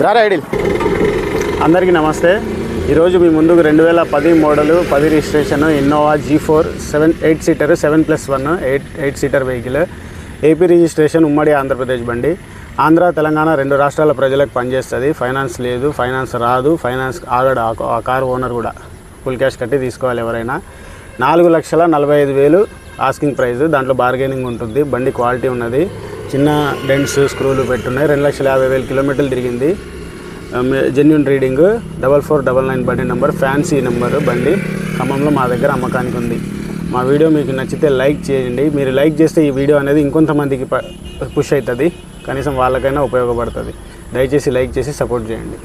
దారా ఐడిల్. అందరికీ నమస్తే. ఈరోజు మీ ముందుకు రెండు వేల పది మోడలు పది registration Innova G four seven eight seater seven plus one eight eight seater vehicle. AP registration ఉమ్మడి ఆంధ్రప్రదేశ్ బండి. ఆంధ్ర తెలంగాణ రెండు రాష్ట్రాల ప్రజలకు పనిచేస్తుంది. ఫైనాన్స్ లేదు ఫైనాన్స్ రాదు ఫైనాన్స్ ఆగడు ఆ- ఆ కార్ ఓనర్ కూడా ఫుల్ క్యాష్ కట్టి తీసుకోవాలి ఎవరైనా. నాలుగు లక్షల నలభై ఐదు వేలు ఆస్కింగ్ ప్రైస్ దాంట్లో బార్గెనింగ్ ఉంటుంది బండి క్వాలిటీ ఉన్నది. చిన్న డెంట్స్ స్క్రూలు పెట్టున్నాయి. రెండు లక్షల యాభై వేల కిలోమీటర్లు తిరిగింది. Genuine reading double four double nine బండి నెంబర్ ఫ్యాన్సీ నెంబర్ బండి ఖమ్మంలో మా దగ్గర అమ్మకానికి ఉంది. మా వీడియో మీకు నచ్చితే లైక్ చేయండి. మీరు లైక్ చేస్తే ఈ వీడియో అనేది ఇంకొంతమందికి పుష్ అవుతుంది. కనీసం వాళ్ళకైనా ఉపయోగపడుతుంది. దయచేసి లైక్ చేసి సపోర్ట్ చేయండి.